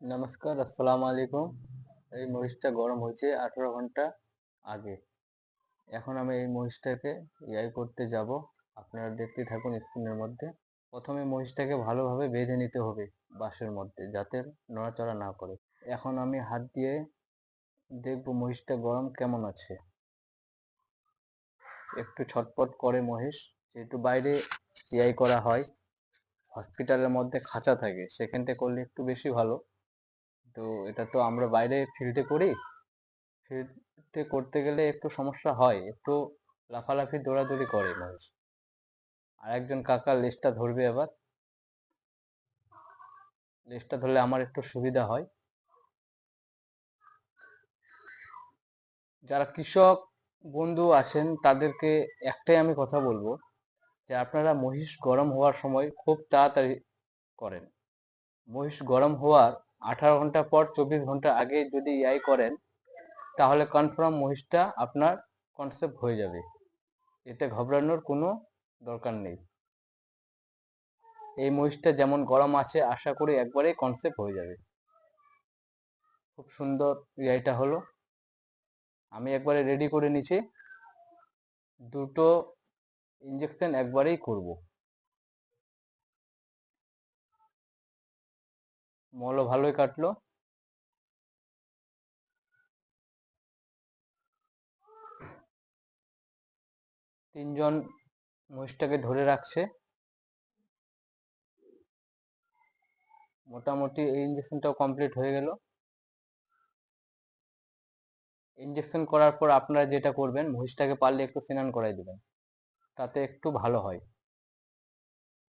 নমস্কার, আসসালামু আলাইকুম। এই মহিষটা গরম হয়েছে আঠারো ঘণ্টা আগে। এখন আমি এই মহিষটাকে ইয়াই করতে যাব। আপনারা দেখতে থাকুন স্ক্রিনের মধ্যে। প্রথমে মহিষটাকে ভালোভাবে বেঁধে নিতে হবে বাঁশের মধ্যে যাতে নড়াচড়া না করে। এখন আমি হাত দিয়ে দেখব মহিষটা গরম কেমন আছে। একটু ছটপট করে মহিষ, যেহেতু বাইরে ইয়াই করা হয়, হসপিটালের মধ্যে খাঁচা থাকে সেখানটা করলে একটু বেশি ভালো। তো এটা তো আমরা বাইরে ফিল্ডে করি। ফিল্ডে করতে গেলে একটু সমস্যা হয়, একটু লাফালাফি, দৌড়াদৌড়ি করে মানুষ। আর একজন কাকা লেজটা ধরবে আবার। লেজটা ধরলে আমার একটু সুবিধা হয়। যারা কৃষক বন্ধু আছেন, তাদেরকে একটাই আমি কথা বলব যে আপনারা মহিষ গরম হওয়ার সময় খুব তাড়াতাড়ি করেন। মহিষ গরম হওয়ার আঠারো ঘণ্টা পর চব্বিশ ঘণ্টা আগে যদি ইয়াই করেন, তাহলে কনফার্ম মহিষটা আপনার কনসেপ্ট হয়ে যাবে। এতে ঘবরানোর কোনো দরকার নেই। এই মহিষটা যেমন গরম আছে, আশা করি একবারেই কনসেপ্ট হয়ে যাবে। খুব সুন্দর ইয়াইটা হলো। আমি একবারে রেডি করে নিছি দুটো ইঞ্জেকশন একবারেই করব। মলও ভালোই কাটলো। তিনজন মহিষটাকে ধরে রাখছে। মোটামুটি এই ইঞ্জেকশনটাও কমপ্লিট হয়ে গেল। ইঞ্জেকশন করার পর আপনারা যেটা করবেন, মহিষটাকে পারলে একটু স্নান করাই দেবেন। তাতে একটু ভালো হয়।